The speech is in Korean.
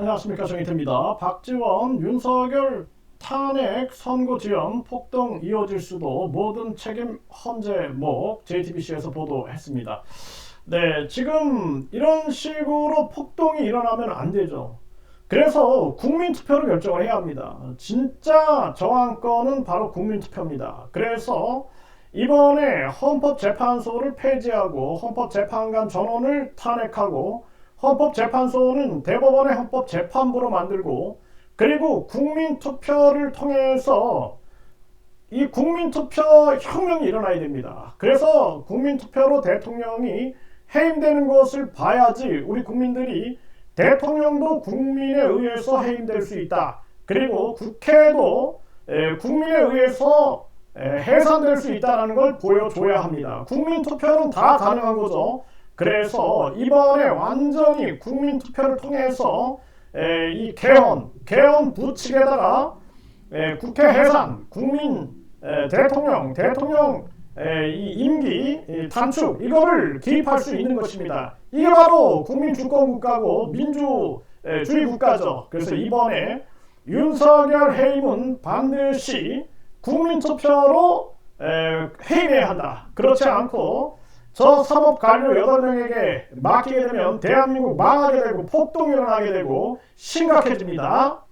안녕하십니까 정희태입니다. 박지원, 윤석열 탄핵 선고 지연 폭동 이어질 수도 모든 책임 헌재목 JTBC에서 보도했습니다. 네, 지금 이런 식으로 폭동이 일어나면 안 되죠. 그래서 국민투표로 결정을 해야 합니다. 진짜 저항권은 바로 국민투표입니다. 그래서 이번에 헌법재판소를 폐지하고 헌법재판관 전원을 탄핵하고 헌법재판소는 대법원의 헌법재판부로 만들고 그리고 국민투표를 통해서 이 국민투표 혁명이 일어나야 됩니다. 그래서 국민투표로 대통령이 해임되는 것을 봐야지 우리 국민들이 대통령도 국민에 의해서 해임될 수 있다. 그리고 국회도 에, 국민에 의해서 에, 해산될 수 있다는 걸 보여줘야 합니다. 국민투표는 다 가능한 거죠. 그래서 이번에 완전히 국민투표를 통해서 에, 이 개헌, 개헌 부칙에다가 에, 국회 해산, 국민 에, 대통령, 대통령 에, 이 임기 이 단축 이거를 기입할 수 있는 것입니다. 이게 바로 국민 주권 국가고 민주주의 국가죠. 그래서 이번에 윤석열 해임은 반드시 국민 투표로 에, 해임해야 한다. 그렇지 않고 저 사법 관료 8명에게 맡기게 되면 대한민국 망하게 되고 폭동이 일어나게 되고 심각해집니다.